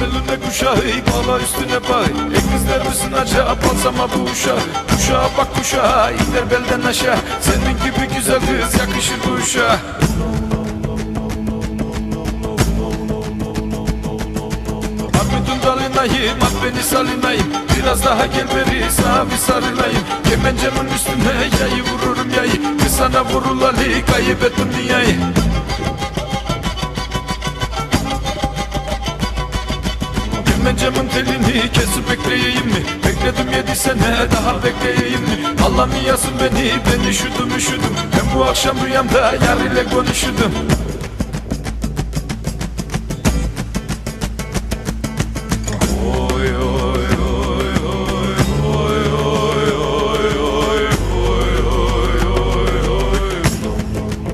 belune kuşağı Bağla üstüne bay. Ekizler misin acaba alsama bu uşağı. Kuşağa bak kuşağa İnler belden aşağı. Senin gibi güzel kız yakışır bu uşağa. Dalınayım, at beni salinayım. Biraz daha gel beri, sana bir sarılayım. Kemencemin üstüne yayı vururum yayı. Kız sana vurulalı, kaybettim dünyayı Kemencemin telini kesip bekleyeyim mi? Bekledim yedi sene daha bekleyeyim mi? Allah mı yazsın beni ben üşüdüm üşüdüm Ben bu akşam rüyamda yar ile konuşudum